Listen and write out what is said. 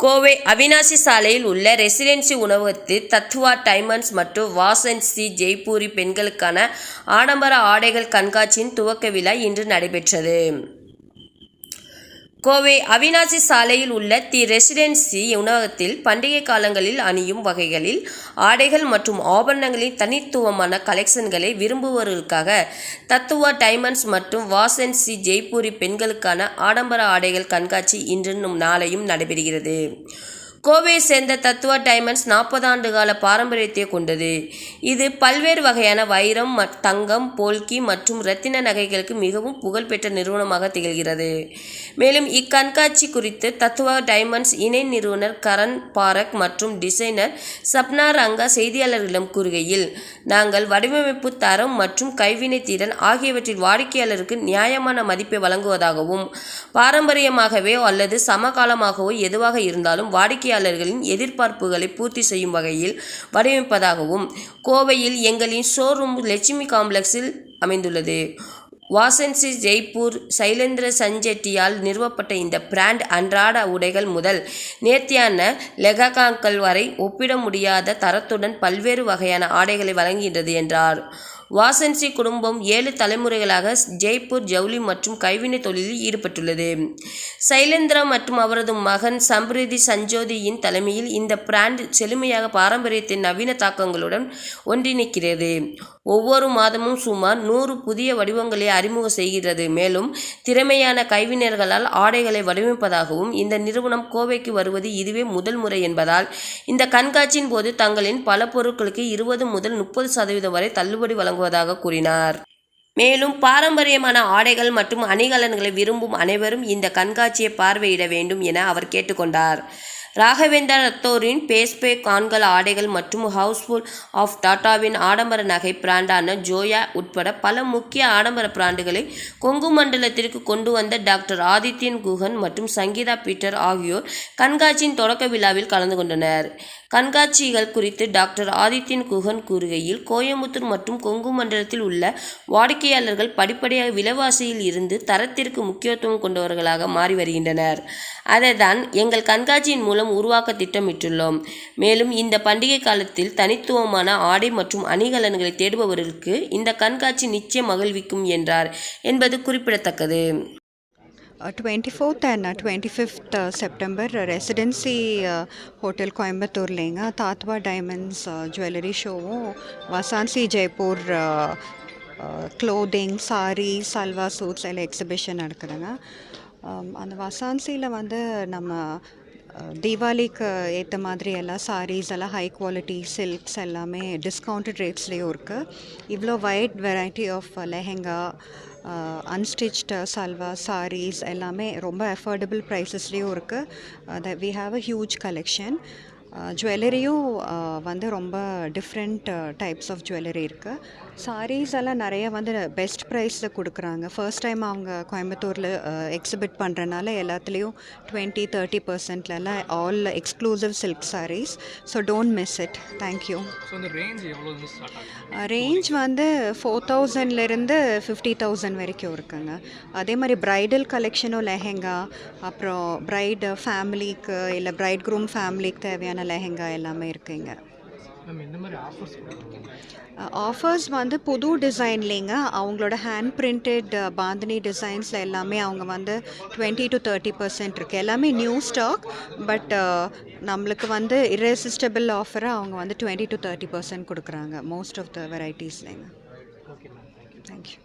கோவை அவினாசி சாலையில் உள்ள ரெசிடென்சி உணவகத்தில் தத்வா டைமண்ட்ஸ் மற்றும் வாசன் சி ஜெய்ப்பூரி பெண்களுக்கான ஆடம்பர ஆடைகள் கண்காட்சியின் துவக்க விழா இன்று நடைபெற்றது. கோவை அவினாசி சாலையில் உள்ள தி ரெசிடென்சி உணவகத்தில் பண்டிகை காலங்களில் அணியும் வகைகளில் ஆடைகள் மற்றும் ஆபரணங்களின் தனித்துவமான கலெக்ஷன்களை விரும்புவோர்களுக்காக தத்துவா டைமண்ட்ஸ் மற்றும் வாசன்சி ஜெய்ப்பூரி பெண்களுக்கான ஆடம்பர ஆடைகள் கண்காட்சி இன்றும் நாளையும் நடைபெறுகிறது. கோவையை சேர்ந்த தத்துவா டைமண்ட்ஸ் நாற்பது ஆண்டு கால பாரம்பரியத்தை கொண்டது. இது பல்வேறு வகையான வைரம் தங்கம் போல்கி மற்றும் ரத்தின நகைகளுக்கு மிகவும் புகழ்பெற்ற நிறுவனமாக திகழ்கிறது. மேலும் இக்கண்காட்சி குறித்து தத்துவா டைமண்ட்ஸ் இணை நிறுவனர் கரண் பாரக் மற்றும் டிசைனர் சப்னா ரங்கா செய்தியாளர்களிடம் கூறுகையில் நாங்கள் வடிவமைப்பு தரம் மற்றும் கைவினை திறன் ஆகியவற்றில் வாடிக்கையாளருக்கு நியாயமான மதிப்பை வழங்குவதாகவும் பாரம்பரியமாகவே அல்லது சமகாலமாகவோ எதுவாக இருந்தாலும் வாடிக்கையாளர் வாடிக்கையாளர்களின் எதிர்பார்ப்புகளை பூர்த்தி செய்யும் வகையில் வடிவமைப்பதாகவும் கோவையில் எங்களின் ஷோரூம் லட்சுமி காம்ப்ளெக்ஸில் அமைந்துள்ளது. வாசன்சி ஜெய்ப்பூர் சைலேந்திர சஞ்செட்டியால் நிறுவப்பட்ட இந்த பிராண்ட் அன்றாட உடைகள் முதல் நேர்த்தியான லெககாக்கள் வரை ஒப்பிட முடியாத தரத்துடன் பல்வேறு வகையான ஆடைகளை வழங்குகின்றது என்றார். வாசன்சி குடும்பம் ஏழு தலைமுறைகளாக ஜெய்ப்பூர் ஜவுளி மற்றும் கைவினை தொழிலில் ஈடுபட்டுள்ளது. சைலேந்திரா மற்றும் அவரது மகன் சம்ரிதி சஞ்சோதியின் தலைமையில் இந்த பிராண்ட் செழுமையாக பாரம்பரியத்தின் நவீன தாக்கங்களுடன் ஒன்றிணைக்கிறது ஒவ்வொரு மாதமும் சுமார் நூறு புதிய வடிவங்களை அறிமுகம் செய்கிறது. மேலும் திறமையான கைவினைஞர்களால் ஆடைகளை வடிவமைப்பதாகவும் இந்த நிறுவனம் கோவைக்கு வருவது இதுவே முதல் முறை என்பதால் இந்த கண்காட்சியின் போது தங்களின் பல பொருட்களுக்கு இருபது முதல் முப்பது சதவீதம் வரை தள்ளுபடி வழங்குவதாக கூறினார். மேலும் பாரம்பரியமான ஆடைகள் மற்றும் அணிகலன்களை விரும்பும் அனைவரும் இந்த கண்காட்சியை பார்வையிட வேண்டும் என அவர் கேட்டுக்கொண்டார். ராகவேந்தர் ரத்தோரின் பேஸ்பே கான்கள் ஆடைகள் மற்றும் ஹவுஸ்ஃபுல் ஆஃப் டாட்டாவின் ஆடம்பர நகை பிராண்டான ஜோயா உட்பட பல முக்கிய ஆடம்பர பிராண்டுகளை கொங்கு மண்டலத்திற்கு கொண்டு வந்த டாக்டர் ஆதித்யன் குஹன் மற்றும் சங்கீதா பீட்டர் ஆகியோர் கண்காட்சியின் தொடக்க விழாவில் கலந்து கொண்டனர். கண்காட்சிகள் குறித்து டாக்டர் ஆதித்யன் குகன் கூறுகையில் கோயமுத்தூர் மற்றும் கொங்கு மண்டலத்தில் உள்ள வாடிக்கையாளர்கள் படிப்படியாக விலைவாசியில் இருந்து தரத்திற்கு முக்கியத்துவம் கொண்டவர்களாக மாறி வருகின்றனர். அதை தான் எங்கள் கண்காட்சியின் மூலம் உருவாக்க திட்டமிட்டுள்ளோம். மேலும் இந்த பண்டிகை காலத்தில் தனித்துவமான ஆடை மற்றும் அணிகலன்களை தேடுபவர்களுக்கு இந்த கண்காட்சி நிச்சயம் மகிழ்விக்கும் என்றார் என்பது குறிப்பிடத்தக்கது. Twenty fourth and twenty fifth September residency hotel கோயம்புத்தூர்லேங்க Tatva diamonds jewellery ஷோவும் வசான்சி ஜெய்ப்பூர் க்ளோதிங் சாரீ சல்வா சூட்ஸ் எல்லாம் எக்ஸிபிஷன் நடக்குதுங்க அந்த வசான்சியில் வந்து நம்ம தீபாவளிக்கு ஏற்ற மாதிரி எல்லாம் சாரீஸ் எல்லாம் ஹை குவாலிட்டி சில்க்ஸ் எல்லாமே டிஸ்கவுண்டட் ரேட்ஸ்லேயும் இருக்குது இவ்வளோ wide variety of lehenga unstitched salwar saris எல்லாமே ரொம்ப அஃபோர்டபுள் ப்ரைஸஸ்லேயும் இருக்குது we have a huge collection ஜுவல்லரியும் வந்து ரொம்ப டிஃப்ரெண்ட் டைப்ஸ் ஆஃப் ஜுவல்லரி இருக்குது சாரீஸ் எல்லாம் நிறைய வந்து பெஸ்ட் ப்ரைஸில் கொடுக்குறாங்க. ஃபர்ஸ்ட் டைம் அவங்க கோயம்புத்தூரில் எக்ஸிபிட் பண்ணுறனால எல்லாத்துலேயும் twenty thirty பர்சன்ட்லலாம் all exclusive silk saris so don't miss it thank you range வந்து ஃபோர் தௌசண்ட்லேருந்து ஃபிஃப்டி தௌசண்ட் வரைக்கும் இருக்குங்க. அதே மாதிரி ப்ரைடல் கலெக்ஷனும் லெஹெங்கா அப்புறம் ப்ரைடு ஃபேமிலிக்கு இல்லை பிரைட் க்ரூம் ஃபேமிலிக்கு தேவையான லெஹெங்கா எல்லாமே இருக்குங்க. ஆஃபர்ஸ் வந்து புது டிசைன்லேங்க அவங்களோட ஹேண்ட் பிரிண்டட் பாந்தினி டிசைன்ஸில் எல்லாமே அவங்க வந்து டுவெண்ட்டி டு தேர்ட்டி பர்சன்ட் இருக்குது எல்லாமே நியூ ஸ்டாக் பட் நம்மளுக்கு வந்து irresistible ஆஃபராக அவங்க வந்து டுவெண்ட்டி டு தேர்ட்டி பர்சன்ட் கொடுக்குறாங்க. மோஸ்ட் ஆஃப் த வெரைட்டிஸ்லேங்க தேங்க்யூ